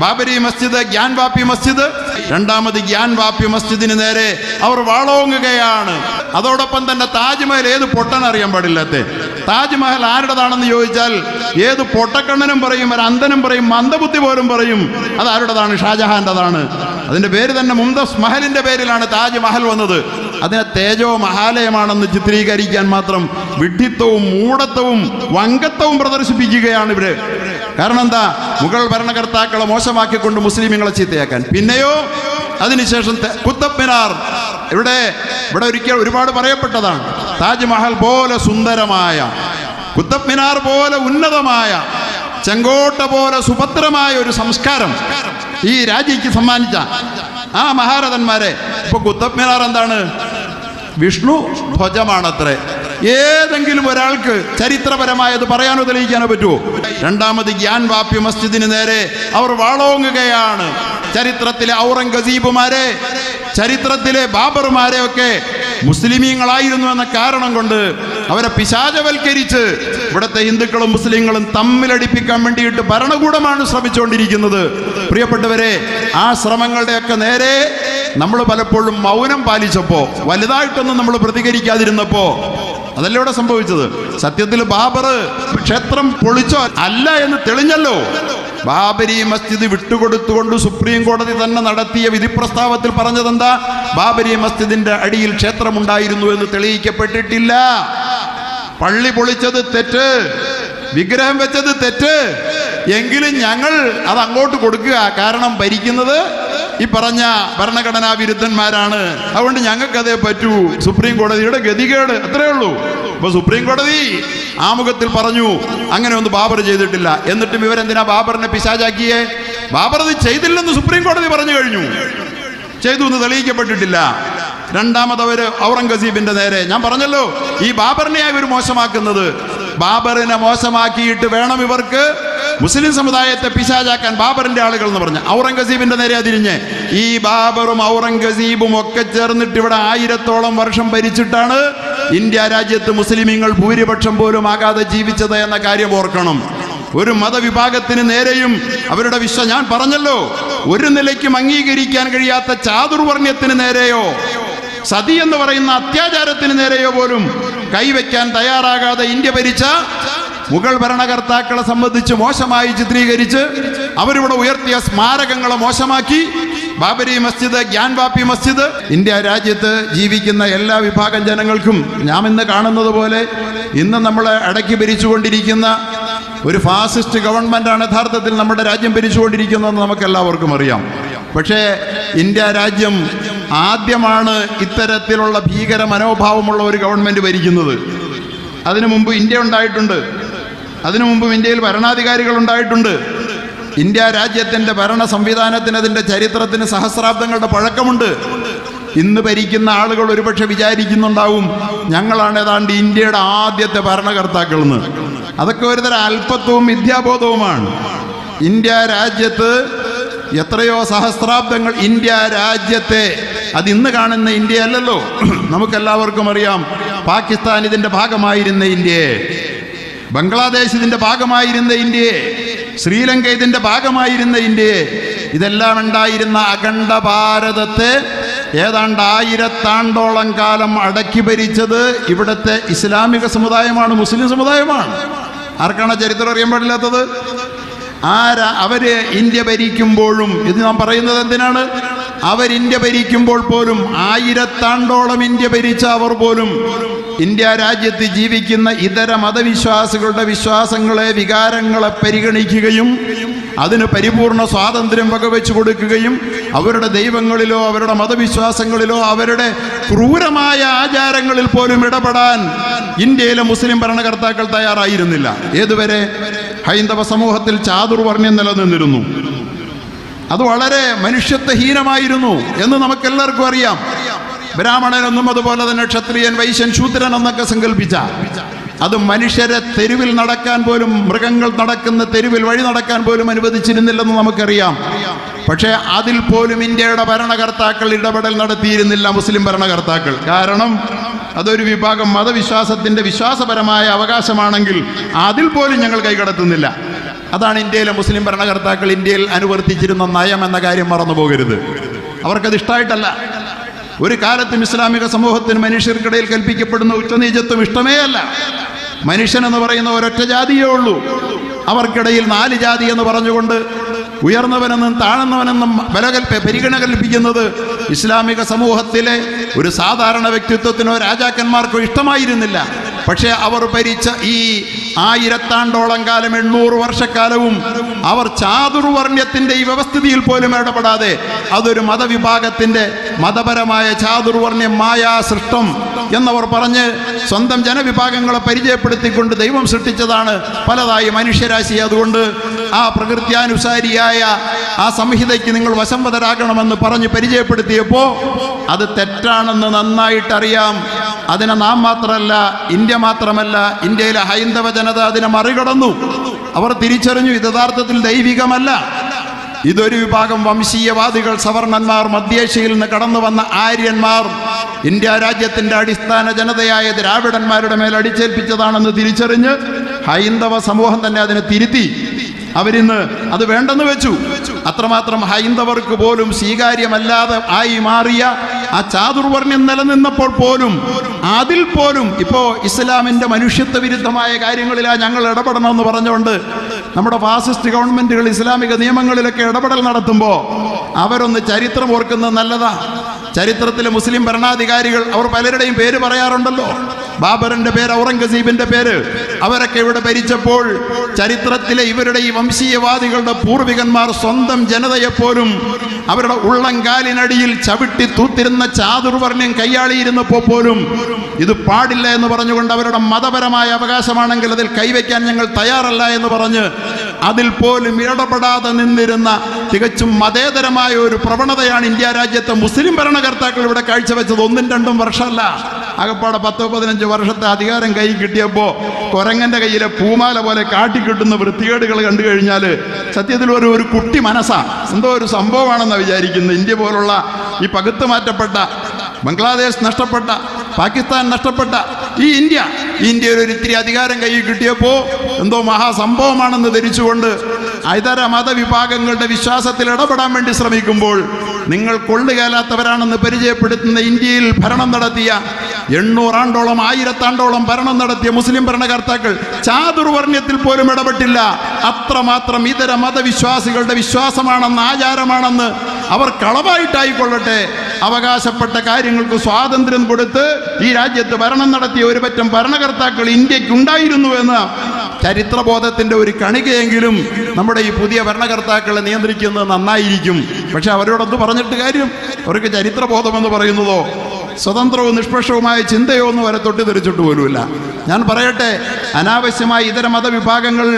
ബാബരി മസ്ജിദ് ഗ്യാൻ വാപ്പി മസ്ജിദ് രണ്ടാമത് ഗ്യാൻ വാപ്പി മസ്ജിദിന് നേരെ അവർ വാളോങ്ങുകയാണ്. അതോടൊപ്പം തന്നെ താജ്മഹൽ ഏത് പൊട്ടൻ അറിയാൻ പാടില്ലാത്ത. താജ്മഹൽ ആരുടേതാണെന്ന് ചോദിച്ചാൽ ഏത് പൊട്ടക്കണ്ണനും പറയും ഒരു അന്ധനും പറയും മന്ദബുദ്ധി പോലും പറയും. അത് ആരുടേതാണ്? ഷാജഹാന്റെതാണ്. അതിന്റെ പേര് തന്നെ മുംതസ് മഹലിന്റെ പേരിലാണ് താജ്മഹൽ വന്നത്. അതിനെ തേജോ മഹാലയമാണെന്ന് ചിത്രീകരിക്കാൻ മാത്രം വിഡ്ഢിത്വവും മൂഢത്വവും വങ്കത്വവും പ്രദർശിപ്പിക്കുകയാണ് ഇവർ. കാരണം എന്താ? മുഗൾ ഭരണകർത്താക്കളെ മോശമാക്കിക്കൊണ്ട് മുസ്ലിമുകളെ ചീത്തയാക്കാൻ. പിന്നെയോ അതിനുശേഷം കുത്തബ്മിനാർ കുത്തബ് മിനാർ ഇവിടെ ഇവിടെ ഒരിക്കൽ ഒരുപാട് പറയപ്പെട്ടതാണ്. താജ്മഹൽ പോലെ സുന്ദരമായ കുത്തബ് മിനാർ പോലെ ഉന്നതമായ ചെങ്കോട്ട പോലെ സുഭദ്രമായ ഒരു സംസ്കാരം ഈ രാജ്യക്ക് സമ്മാനിച്ച ആ മഹാരഥന്മാരെ. ഇപ്പൊ കുത്തബ് മിനാർ എന്താണ്? വിഷ്ണു ധ്വജമാണത്രേ. ഏതെങ്കിലും ഒരാൾക്ക് ചരിത്രപരമായത് പറയാനോ തെളിയിക്കാനോ പറ്റുമോ രണ്ടാമത് ഗ്യാൻ വാപ്പി മസ്ജിദിന് നേരെ അവർ വാളോങ്ങുകയാണ്. ചരിത്രത്തിലെ ഔറംഗസീബുമാരെ ചരിത്രത്തിലെ ബാബർമാരെ ഒക്കെ മുസ്ലിമീങ്ങളായിരുന്നു എന്ന കാരണം കൊണ്ട് അവരെ പിശാചവൽക്കരിച്ച് ഇവിടുത്തെ ഹിന്ദുക്കളും മുസ്ലിങ്ങളും തമ്മിലടിപ്പിക്കാൻ വേണ്ടിയിട്ട് ഭരണകൂടമാണ് ശ്രമിച്ചുകൊണ്ടിരിക്കുന്നത്. പ്രിയപ്പെട്ടവരെ ആ ശ്രമങ്ങളുടെയൊക്കെ നേരെ നമ്മൾ പലപ്പോഴും മൗനം പാലിച്ചപ്പോൾ വലുതായിട്ടൊന്നും നമ്മൾ പ്രതികരിക്കാതിരുന്നപ്പോൾ അതല്ലേ ഇവിടെ സംഭവിച്ചത്? സത്യത്തിൽ ബാബർ ക്ഷേത്രം പൊളിച്ചോ? അല്ല എന്ന് തെളിഞ്ഞല്ലോ. ബാബരി മസ്ജിദ് വിട്ടുകൊടുത്തുകൊണ്ട് സുപ്രീം കോടതി തന്നെ നടത്തിയ വിധിപ്രസ്താവത്തിൽ പറഞ്ഞതെന്താ? ബാബരി മസ്ജിദിന്റെ അടിയിൽ ക്ഷേത്രമുണ്ടായിരുന്നു എന്ന് തെളിയിക്കപ്പെട്ടിട്ടില്ല. പള്ളി പൊളിച്ചത് തെറ്റ്. വിഗ്രഹം വെച്ചത് തെറ്റ്. എങ്കിലും ഞങ്ങൾ അത് അങ്ങോട്ട് കൊടുക്കുക. കാരണം ഭരിക്കുന്നത് ഈ പറഞ്ഞ ഭരണഘടനാ വിരുദ്ധന്മാരാണ്. അതുകൊണ്ട് ഞങ്ങൾക്കതേ പറ്റൂ. സുപ്രീം കോടതിയുടെ ഗതികേട് അത്രേ ഉള്ളൂ. ഇപ്പൊ സുപ്രീം കോടതി ആമുഖത്തിൽ പറഞ്ഞു അങ്ങനെ ഒന്നും ബാബർ ചെയ്തിട്ടില്ല. എന്നിട്ടും ഇവരെന്തിനാ ബാബറിനെ പിശാചാക്കിയേ? ബാബർ അത് ചെയ്തില്ലെന്ന് സുപ്രീം കോടതി പറഞ്ഞു കഴിഞ്ഞു. ചെയ്തു എന്ന് തെളിയിക്കപ്പെട്ടിട്ടില്ല. രണ്ടാമത് അവർ ഔറംഗസീബിന്റെ നേരെ. ഞാൻ പറഞ്ഞല്ലോ ഈ ബാബറിനെ ഇവർ മോശമാക്കുന്നത്. ബാബറിനെ മോശമാക്കിയിട്ട് വേണം ഇവർക്ക്. മുസ്ലിം സമുദായത്തെ പിശാചാക്കാൻ ബാബറിന്റെ ആളുകൾ എന്ന് പറഞ്ഞ. ഔറംഗസീബിന്റെ നേരെ തിരിഞ്ഞ് ഈ ബാബറും ഔറംഗസീബും ഒക്കെ ചേർന്നിട്ട് ഇവിടെ ആയിരത്തോളം വർഷം ഭരിച്ചിട്ടാണ് ഇന്ത്യ രാജ്യത്ത് മുസ്ലിമീങ്ങൾ ഭൂരിപക്ഷം പോലും ആകാതെ ജീവിച്ചത് എന്ന കാര്യം ഓർക്കണം. ഒരു മതവിഭാഗത്തിന് നേരെയും അവരുടെ വിശ്വ ഞാൻ പറഞ്ഞല്ലോ. ഒരു നിലയ്ക്കും അംഗീകരിക്കാൻ കഴിയാത്ത ചാതുർവർണ്യത്തിന് നേരെയോ സതി എന്ന് പറയുന്ന അത്യാചാരത്തിന് നേരെയോ പോലും കൈവയ്ക്കാൻ തയ്യാറാകാതെ ഇന്ത്യ ഭരിച്ച മുഗൾ ഭരണകർത്താക്കളെ സംബന്ധിച്ച് മോശമായി ചിത്രീകരിച്ച് അവരിവിടെ ഉയർത്തിയ സ്മാരകങ്ങളെ മോശമാക്കി. ബാബരി മസ്ജിദ് ഗ്യാൻ വാപ്പി മസ്ജിദ്. ഇന്ത്യ രാജ്യത്ത് ജീവിക്കുന്ന എല്ലാ വിഭാഗം ജനങ്ങൾക്കും ഞാൻ ഇന്ന് കാണുന്നത് പോലെ ഇന്ന് നമ്മൾ അടക്കി ഭരിച്ചുകൊണ്ടിരിക്കുന്ന ഒരു ഫാസിസ്റ്റ് ഗവൺമെന്റാണ് യഥാർത്ഥത്തിൽ നമ്മുടെ രാജ്യം ഭരിച്ചുകൊണ്ടിരിക്കുന്നതെന്ന് നമുക്ക് എല്ലാവർക്കും അറിയാം. പക്ഷേ ഇന്ത്യ രാജ്യം ആദ്യമാണ് ഇത്തരത്തിലുള്ള ഭീകര മനോഭാവമുള്ള ഒരു ഗവൺമെന്റ് ഭരിക്കുന്നത്. അതിനു മുമ്പ് ഇന്ത്യ ഉണ്ടായിട്ടുണ്ട്. അതിനു മുമ്പും ഇന്ത്യയിൽ ഭരണാധികാരികൾ ഉണ്ടായിട്ടുണ്ട്. ഇന്ത്യ രാജ്യത്തിന്റെ ഭരണ സംവിധാനത്തിന് അതിന്റെ ചരിത്രത്തിന് സഹസ്രാബ്ദങ്ങളുടെ പഴക്കമുണ്ട്. ഇന്ന് ഭരിക്കുന്ന ആളുകൾ ഒരുപക്ഷെ വിചാരിക്കുന്നുണ്ടാവും ഞങ്ങളാണ് ഏതാണ്ട് ഇന്ത്യയുടെ ആദ്യത്തെ ഭരണകർത്താക്കൾ എന്ന് അതൊക്കെ ഒരുതരം അല്പത്വവും വിദ്യാബോധവുമാണ് ഇന്ത്യ രാജ്യത്ത് എത്രയോ സഹസ്രാബ്ദങ്ങൾ ഇന്ത്യ രാജ്യത്തെ അത് ഇന്ന് കാണുന്ന ഇന്ത്യ അല്ലല്ലോ നമുക്കെല്ലാവർക്കും അറിയാം പാകിസ്ഥാൻ ഇതിന്റെ ഭാഗമായിരുന്ന ഇന്ത്യയെ. ബംഗ്ലാദേശ് ഇതിന്റെ ഭാഗമായിരുന്ന ഇന്ത്യയെ. ശ്രീലങ്ക ഇതിന്റെ ഭാഗമായിരുന്ന ഇന്ത്യയെ. ഇതെല്ലാം ഉണ്ടായിരുന്ന അഖണ്ഡ ഭാരതത്തെ ഏതാണ്ട് ആയിരത്താണ്ടോളം കാലം അടക്കി ഭരിച്ചത് ഇവിടുത്തെ ഇസ്ലാമിക സമുദായമാണ് മുസ്ലിം സമുദായമാണ്. ആർക്കാണ് ചരിത്രം അറിയാൻ പാടില്ലാത്തത്? ആരാ അവർ ഇന്ത്യ ഭരിക്കുമ്പോഴും ഇത് നാം പറയുന്നത് എന്തിനാണ്? അവർ ഇന്ത്യ ഭരിക്കുമ്പോൾ പോലും ആയിരത്താണ്ടോളം ഇന്ത്യ ഭരിച്ച അവർ പോലും ഇന്ത്യ രാജ്യത്ത് ജീവിക്കുന്ന ഇതര മതവിശ്വാസികളുടെ വിശ്വാസങ്ങളെ വികാരങ്ങളെ പരിഗണിക്കുകയും അതിന് പരിപൂർണ സ്വാതന്ത്ര്യം വകവെച്ചു കൊടുക്കുകയും അവരുടെ ദൈവങ്ങളിലോ അവരുടെ മതവിശ്വാസങ്ങളിലോ അവരുടെ ക്രൂരമായ ആചാരങ്ങളിൽ പോലും ഇടപെടാൻ ഇന്ത്യയിലെ മുസ്ലിം ഭരണകർത്താക്കൾ തയ്യാറായിരുന്നില്ല. ഏതുവരെ? ഹൈന്ദവ സമൂഹത്തിൽ ചാതുർവർണ്യം നിലനിന്നിരുന്നു. അത് വളരെ മനുഷ്യത്വഹീനമായിരുന്നു എന്ന് നമുക്കെല്ലാവർക്കും അറിയാം. ബ്രാഹ്മണനെന്നും അതുപോലെ തന്നെ ക്ഷത്രിയൻ വൈശ്യൻ ശൂദ്രൻ എന്നൊക്കെ സങ്കല്പിച്ച. അത് മനുഷ്യരെ തെരുവിൽ നടക്കാൻ പോലും മൃഗങ്ങൾ നടക്കുന്ന തെരുവിൽ വഴി നടക്കാൻ പോലും അനുവദിച്ചിരുന്നില്ലെന്ന് നമുക്കറിയാം. പക്ഷേ അതിൽ പോലും ഇന്ത്യയുടെ ഭരണകർത്താക്കൾ ഇടപെടൽ നടത്തിയിരുന്നില്ല മുസ്ലിം ഭരണകർത്താക്കൾ. കാരണം അതൊരു വിഭാഗം മതവിശ്വാസത്തിന്റെ വിശ്വാസപരമായ അവകാശമാണെങ്കിൽ അതിൽ പോലും ഞങ്ങൾ കൈകടത്തുന്നില്ല. അതാണ് ഇന്ത്യയിലെ മുസ്ലിം ഭരണകർത്താക്കൾ ഇന്ത്യയിൽ അനുവർത്തിച്ചിരുന്ന നയം എന്ന കാര്യം മറന്നു പോകരുത്. അവർക്കത് ഇഷ്ടമായിട്ടല്ല ഒരു കാലത്തും ഇസ്ലാമിക സമൂഹത്തിന് മനുഷ്യർക്കിടയിൽ കൽപ്പിക്കപ്പെടുന്ന ഉച്ചനീചത്വം ഇഷ്ടമേ അല്ല മനുഷ്യൻ എന്ന് പറയുന്ന ഒരൊറ്റ ജാതിയേ ഉള്ളൂ. അവർക്കിടയിൽ നാല് ജാതി എന്ന് പറഞ്ഞുകൊണ്ട് ഉയർന്നവനെന്നും താഴ്ന്നവനെന്നും ബലകൽപ്പ പരിഗണ കൽപ്പിക്കുന്നത് ഇസ്ലാമിക സമൂഹത്തിലെ ഒരു സാധാരണ വ്യക്തിത്വത്തിനോ രാജാക്കന്മാർക്കോ ഇഷ്ടമായിരുന്നില്ല. പക്ഷേ അവർ ഭരിച്ച ഈ ആയിരത്താണ്ടോളം കാലം എണ്ണൂറ് വർഷക്കാലവും അവർ ചാതുർവർണ്യത്തിന്റെ ഈ വ്യവസ്ഥിതിയിൽ പോലും ഇടപെടാതെ അതൊരു മതവിഭാഗത്തിന്റെ മതപരമായ ചാതുർവർണ്യം മായാ സൃഷ്ടം എന്നവർ പറഞ്ഞ് സ്വന്തം ജനവിഭാഗങ്ങളെ പരിചയപ്പെടുത്തിക്കൊണ്ട് ദൈവം സൃഷ്ടിച്ചതാണ് പലതായി മനുഷ്യരാശി. അതുകൊണ്ട് ആ പ്രകൃത്യാനുസാരിയായ ആ സംഹിതയ്ക്ക് നിങ്ങൾ വശംവതരാകണമെന്ന് പറഞ്ഞ് പരിചയപ്പെടുത്തിയപ്പോൾ അത് തെറ്റാണെന്ന് നന്നായിട്ടറിയാം. അതിനെ നാം മാത്രമല്ല ഇന്ത്യ മാത്രമല്ല ഇന്ത്യയിലെ ഹൈന്ദവ ജനത അതിനെ മറികടന്നു. അവർ തിരിച്ചറിഞ്ഞു ഇത് യഥാർത്ഥത്തിൽ ദൈവികമല്ല. ഇതൊരു വിഭാഗം വംശീയവാദികൾ സവർണന്മാർ മധ്യേഷ്യയിൽ നിന്ന് കടന്നു വന്ന ആര്യന്മാർ ഇന്ത്യ രാജ്യത്തിന്റെ അടിസ്ഥാന ജനതയായ ദ്രാവിഡന്മാരുടെ മേൽ അടിച്ചേൽപ്പിച്ചതാണെന്ന് തിരിച്ചറിഞ്ഞ് ഹൈന്ദവ സമൂഹം തന്നെ അതിനെ തിരുത്തി. അവരിന്ന് അത് വേണ്ടെന്ന് വെച്ചു. അത്രമാത്രം ഹൈന്ദവർക്ക് പോലും സ്വീകാര്യമല്ലാതെ ആയി മാറിയ ആ ചാതുർവർണ്യം നിലനിന്നപ്പോൾ പോലും അതിൽ പോലും ഇപ്പോൾ ഇസ്ലാമിന്റെ മനുഷ്യത്വ വിരുദ്ധമായ കാര്യങ്ങളിലാ ഞങ്ങൾ ഇടപെടണമെന്ന് പറഞ്ഞുകൊണ്ട് നമ്മുടെ ഫാസിസ്റ്റ് ഗവൺമെന്റുകൾ ഇസ്ലാമിക നിയമങ്ങളിലൊക്കെ ഇടപെടൽ നടത്തുമ്പോൾ അവരൊന്ന് ചരിത്രം ഓർക്കുന്നത് നല്ലതാ. ചരിത്രത്തിലെ മുസ്ലിം ഭരണാധികാരികൾ അവർ പലരുടെയും പേര് പറയാറുണ്ടല്ലോ. ബാബറിന്റെ പേര് ഔറംഗസീബിന്റെ പേര്. അവരൊക്കെ ഇവിടെ ഭരിച്ചപ്പോൾ ചരിത്രത്തിലെ ഇവരുടെ ഈ വംശീയവാദികളുടെ പൂർവികന്മാർ സ്വന്തം ജനതയെപ്പോലും അവരുടെ ഉള്ളംകാലിനടിയിൽ ചവിട്ടി തൂത്തിരുന്ന ചാതുർവർണ്യം കൈയാളിയിരുന്നപ്പോൾ പോലും ഇത് പാടില്ല എന്ന് പറഞ്ഞുകൊണ്ട് അവരുടെ മതപരമായ അവകാശമാണെങ്കിൽ അതിൽ കൈവയ്ക്കാൻ ഞങ്ങൾ തയ്യാറല്ല എന്ന് പറഞ്ഞ് അതിൽ പോലും ഇടപെടാതെ നിന്നിരുന്ന തികച്ചും മതേതരമായ ഒരു പ്രവണതയാണ് ഇന്ത്യ രാജ്യത്തെ മുസ്ലിം ഭരണകർത്താക്കൾ ഇവിടെ കാഴ്ചവെച്ചത്. ഒന്നും രണ്ടും വർഷമല്ല. അകപ്പാടെ പത്തോ പതിനഞ്ച് വർഷത്തെ അധികാരം കൈ കിട്ടിയപ്പോൾ കൊരങ്ങന്റെ കയ്യിലെ പൂമാല പോലെ കാട്ടിക്കിട്ടുന്ന വൃത്തികേടുകൾ കണ്ടു കഴിഞ്ഞാൽ സത്യത്തിൽ ഒരു ഒരു കുട്ടി മനസ്സാണ് എന്തോ ഒരു സംഭവമാണെന്ന് വിചാരിക്കുന്നത്. ഇന്ത്യ പോലുള്ള ഈ പകുത്തു മാറ്റപ്പെട്ട ബംഗ്ലാദേശ് നഷ്ടപ്പെട്ട പാകിസ്ഥാൻ നഷ്ടപ്പെട്ട ഈ ഇന്ത്യ ഇന്ത്യയിൽ ഒരു ഇത്തിരി അധികാരം കയ്യിൽ കിട്ടിയപ്പോൾ എന്തോ മഹാസംഭവമാണെന്ന് ധരിച്ചുകൊണ്ട് ഇതര മതവിഭാഗങ്ങളുടെ വിശ്വാസത്തിൽ ഇടപെടാൻ വേണ്ടി ശ്രമിക്കുമ്പോൾ നിങ്ങൾ കൊള്ളുകേലാത്തവരാണെന്ന് പരിചയപ്പെടുത്തുന്ന ഇന്ത്യയിൽ ഭരണം നടത്തിയ എണ്ണൂറാണ്ടോളം ആയിരത്താണ്ടോളം ഭരണം നടത്തിയ മുസ്ലിം ഭരണകർത്താക്കൾ ചാതുർവർണ്യത്തിൽ പോലും ഇടപെട്ടില്ല. അത്രമാത്രം ഇതര മതവിശ്വാസികളുടെ വിശ്വാസമാണെന്ന് ആചാരമാണെന്ന് അവർ കളവായിട്ടായിക്കൊള്ളട്ടെ. അവകാശപ്പെട്ട കാര്യങ്ങൾക്ക് സ്വാതന്ത്ര്യം കൊടുത്ത് ഈ രാജ്യത്ത് ഭരണം നടത്തിയ ഒരു പറ്റം ഭരണകർത്താക്കൾ ഇന്ത്യക്കുണ്ടായിരുന്നു എന്ന ചരിത്രബോധത്തിന്റെ ഒരു കണികയെങ്കിലും നമ്മുടെ ഈ പുതിയ ഭരണകർത്താക്കളെ നിയന്ത്രിക്കുന്നത് നന്നായിരിക്കും. പക്ഷെ അവരോടൊന്ന് പറഞ്ഞിട്ട് കാര്യം അവർക്ക് ചരിത്രബോധം എന്ന് പറയുന്നതോ സ്വതന്ത്രവും നിഷ്പക്ഷവുമായ ചിന്തയോ ഒന്നും വരെ തൊട്ടി തെറിച്ചിട്ട് പോലുമില്ല. ഞാൻ പറയട്ടെ അനാവശ്യമായി ഇതര മതവിഭാഗങ്ങൾ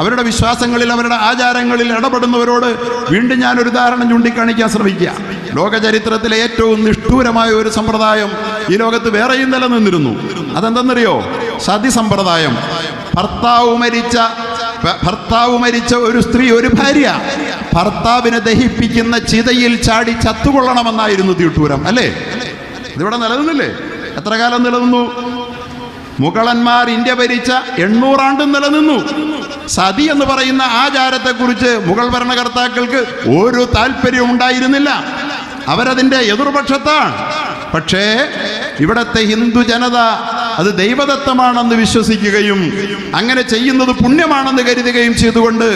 അവരുടെ വിശ്വാസങ്ങളിൽ അവരുടെ ആചാരങ്ങളിൽ ഇടപെടുന്നവരോട് വീണ്ടും ഞാൻ ഒരു ഉദാഹരണം ചൂണ്ടിക്കാണിക്കാൻ ശ്രമിക്കുക. ലോക ചരിത്രത്തിലെ ഏറ്റവും നിഷ്ഠൂരമായ ഒരു സമ്പ്രദായം ഈ ലോകത്ത് വേറെയും നിലനിന്നിരുന്നു. അതെന്തെന്നറിയോ? സതി സമ്പ്രദായം ഭർത്താവ് മരിച്ച ഭർത്താവ് മരിച്ച ഒരു സ്ത്രീ ഒരു ഭാര്യ ഭർത്താവിനെ ദഹിപ്പിക്കുന്ന ചിതയിൽ ചാടി ചത്തുകൊള്ളണമെന്നായിരുന്നു തീട്ടൂരം അല്ലേ? ഇതിവിടെ നിലനിന്നില്ലേ? എത്ര കാലം നിലനിന്നു? മുഗളന്മാർ ഇന്ത്യ ഭരിച്ച എണ്ണൂറാണ്ടും നിലനിന്നു. സതി എന്ന് പറയുന്ന ആചാരത്തെക്കുറിച്ച് മുഗൾ ഭരണകർത്താക്കൾക്ക് ഒരു താല്പര്യവും ഉണ്ടായിരുന്നില്ല അവരതിന്റെ എതിർപക്ഷത്താണ്. പക്ഷേ ഇവിടത്തെ ഹിന്ദു ജനത അത് ദൈവദത്തമാണെന്ന് വിശ്വസിക്കുകയും അങ്ങനെ ചെയ്യുന്നത് പുണ്യമാണെന്ന് കരുതുകയും ചെയ്തുകൊണ്ട്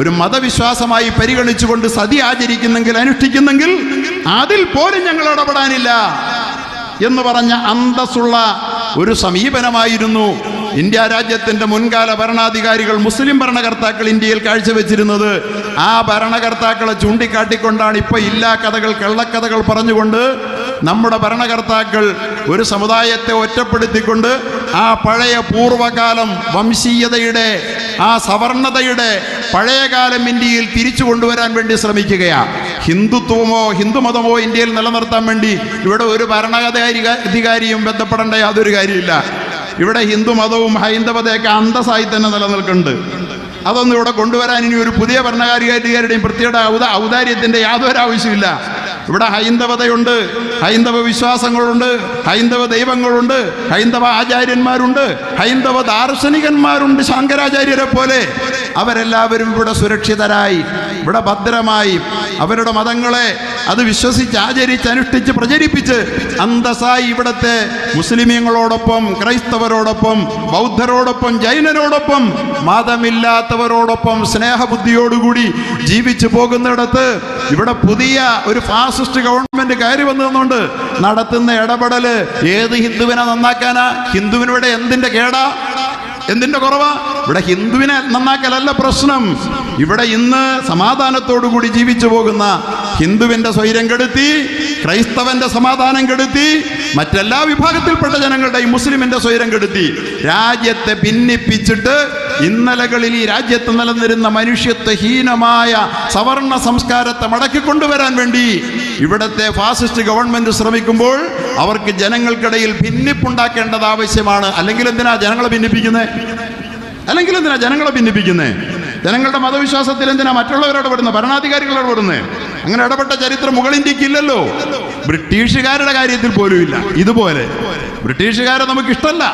ഒരു മതവിശ്വാസമായി പരിഗണിച്ചുകൊണ്ട് സതി ആചരിക്കുന്നെങ്കിൽ അനുഷ്ഠിക്കുന്നെങ്കിൽ അതിൽ പോലും ഞങ്ങൾ ഇടപെടാനില്ല എന്ന് പറഞ്ഞ അന്തസ്സുള്ള ഒരു സമീപനമായിരുന്നു. ഇന്ത്യ രാജ്യത്തിന്റെ മുൻകാല ഭരണാധികാരികൾ മുസ്ലിം ഭരണകർത്താക്കൾ ഇന്ത്യയിൽ കാഴ്ചവെച്ചിരുന്നത് ആ ഭരണകർത്താക്കളെ ചൂണ്ടിക്കാട്ടിക്കൊണ്ടാണ് ഇപ്പൊ ഇല്ലാ കഥകൾ കള്ളക്കഥകൾ പറഞ്ഞുകൊണ്ട് നമ്മുടെ ഭരണകർത്താക്കൾ ഒരു സമുദായത്തെ ഒറ്റപ്പെടുത്തിക്കൊണ്ട് ആ പഴയ പൂർവകാലം വംശീയതയുടെ ആ സവർണതയുടെ പഴയകാലം ഇന്ത്യയിൽ തിരിച്ചു കൊണ്ടുവരാൻ വേണ്ടി ശ്രമിക്കുകയാണ് ഹിന്ദുത്വമോ ഹിന്ദുമതമോ ഇന്ത്യയിൽ നിലനിർത്താൻ വേണ്ടി ഇവിടെ ഒരു ഭരണാധികാരി അധികാരിയും ബന്ധപ്പെടേണ്ട യാതൊരു കാര്യമില്ല ഇവിടെ ഹിന്ദു മതവും ഹൈന്ദവതയൊക്കെ അന്തസ്സായി തന്നെ നിലനിൽക്കുന്നുണ്ട്. അതൊന്നും ഇവിടെ കൊണ്ടുവരാൻ ഇനി ഒരു പുതിയ ഭരണകാരികാരികാരുടെയും പ്രത്യേക ഔദ ഔദാര്യത്തിന്റെ യാതൊരു ആവശ്യമില്ല ഇവിടെ ഹൈന്ദവതയുണ്ട് ഹൈന്ദവ വിശ്വാസങ്ങളുണ്ട് ഹൈന്ദവ ദൈവങ്ങളുണ്ട് ഹൈന്ദവ ആചാര്യന്മാരുണ്ട് ഹൈന്ദവ ദാർശനികന്മാരുണ്ട് ശങ്കരാചാര്യരെ പോലെ. അവരെല്ലാവരും ഇവിടെ സുരക്ഷിതരായി ഇവിടെ ഭദ്രമായി. അവരുടെ മതങ്ങളെ അത് വിശ്വസിച്ച് ആചരിച്ച് അനുഷ്ഠിച്ച് പ്രചരിപ്പിച്ച് അന്തസ്സായി ഇവിടുത്തെ മുസ്ലിമീങ്ങളോടൊപ്പം ക്രൈസ്തവരോടൊപ്പം ബൗദ്ധരോടൊപ്പം ജൈനരോടൊപ്പം മതമില്ലാത്തവരോടൊപ്പം സ്നേഹബുദ്ധിയോടുകൂടി ജീവിച്ചു പോകുന്നിടത്ത് ഇവിടെ പുതിയ ഒരു ഫാസിസ്റ്റ് ഗവൺമെന്റ് കയറി വന്നതുകൊണ്ട് നടത്തുന്ന ഇടപെടൽ ഏത് ഹിന്ദുവിനെ നന്നാക്കാനാ? ഹിന്ദുവിനിവിടെ എന്തിന്റെ കേടാ? എന്തിന്റെ കുറവാ? ഇവിടെ ഹിന്ദുവിനെ നന്നാക്കലല്ല പ്രശ്നം. ഇവിടെ ഇന്ന് സമാധാനത്തോടുകൂടി ജീവിച്ചു പോകുന്ന ഹിന്ദുവിന്റെ സ്വൈര്യം കെടുത്തി ക്രൈസ്തവന്റെ സമാധാനം കെടുത്തി മറ്റെല്ലാ വിഭാഗത്തിൽപ്പെട്ട ജനങ്ങളുടെയും മുസ്ലിമിന്റെ സ്വൈരം കെടുത്തി രാജ്യത്തെ ഭിന്നിപ്പിച്ചിട്ട് ഇന്നലകളിൽ ഈ രാജ്യത്ത് നിലനിരുന്ന മനുഷ്യത്വഹീനമായ സവർണ സംസ്കാരത്തെ മടക്കിക്കൊണ്ടുവരാൻ വേണ്ടി ഇവിടത്തെ ഫാസിസ്റ്റ് ഗവൺമെന്റ് ശ്രമിക്കുമ്പോൾ അവർക്ക് ജനങ്ങൾക്കിടയിൽ ഭിന്നിപ്പുണ്ടാക്കേണ്ടത് ആവശ്യമാണ്. അല്ലെങ്കിൽ എന്തിനാ ജനങ്ങളെ ഭിന്നിപ്പിക്കുന്നത് അല്ലെങ്കിൽ എന്തിനാ ജനങ്ങളെ ഭിന്നിപ്പിക്കുന്നത് ജനങ്ങളുടെ മതവിശ്വാസത്തിൽ എന്തിനാ മറ്റുള്ളവരോട് ഇടപെടുന്നത് ഭരണാധികാരികളോട് ഇടപെടുന്നത് അങ്ങനെ ഇടപെട്ട ചരിത്രം ഇല്ലല്ലോ ബ്രിട്ടീഷുകാരുടെ കാര്യത്തിൽ പോലും ഇല്ല ഇതുപോലെ. ബ്രിട്ടീഷുകാരെ നമുക്ക് ഇഷ്ടമല്ല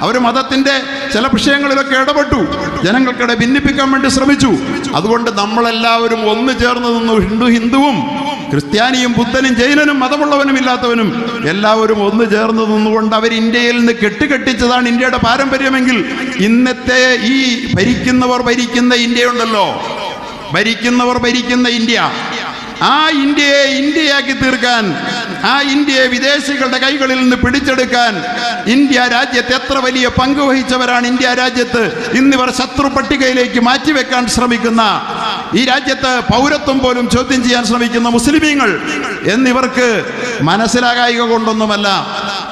അവർ മതത്തിന്റെ ചില വിഷയങ്ങളിലൊക്കെ ഇടപെട്ടു. ജനങ്ങൾക്കിടെ ഭിന്നിപ്പിക്കാൻ വേണ്ടി ശ്രമിച്ചു. അതുകൊണ്ട് നമ്മളെല്ലാവരും ഒന്നു ചേർന്ന് നിന്നു ഹിന്ദു ഹിന്ദുവും ക്രിസ്ത്യാനിയും ബുദ്ധനും ജൈനനും മതമുള്ളവനും ഇല്ലാത്തവനും. എല്ലാവരും ഒന്ന് ചേർന്ന് നിന്നുകൊണ്ട് അവർ ഇന്ത്യയിൽ നിന്ന് കെട്ടുകെട്ടിച്ചതാണ് ഇന്ത്യയുടെ പാരമ്പര്യമെങ്കിൽ ഇന്നത്തെ ഈ ഭരിക്കുന്നവർ ഭരിക്കുന്ന ഇന്ത്യയുണ്ടല്ലോ. ഭരിക്കുന്നവർ ഭരിക്കുന്ന ഇന്ത്യ. ആ ഇന്ത്യയെ ഇന്ത്യയാക്കി തീർക്കാൻ ആ ഇന്ത്യയെ വിദേശികളുടെ കൈകളിൽ നിന്ന് പിടിച്ചെടുക്കാൻ ഇന്ത്യ രാജ്യത്ത് എത്ര വലിയ പങ്ക് വഹിച്ചവരാണ് ഇന്ത്യ രാജ്യത്ത് ഇന്നിവർ ശത്രു പട്ടികയിലേക്ക് മാറ്റിവെക്കാൻ ശ്രമിക്കുന്ന ഈ രാജ്യത്ത് പൗരത്വം പോലും ചോദ്യം ചെയ്യാൻ ശ്രമിക്കുന്ന മുസ്ലിമീങ്ങൾ എന്നിവർക്ക് മനസ്സിലാകായിക കൊണ്ടൊന്നുമല്ല.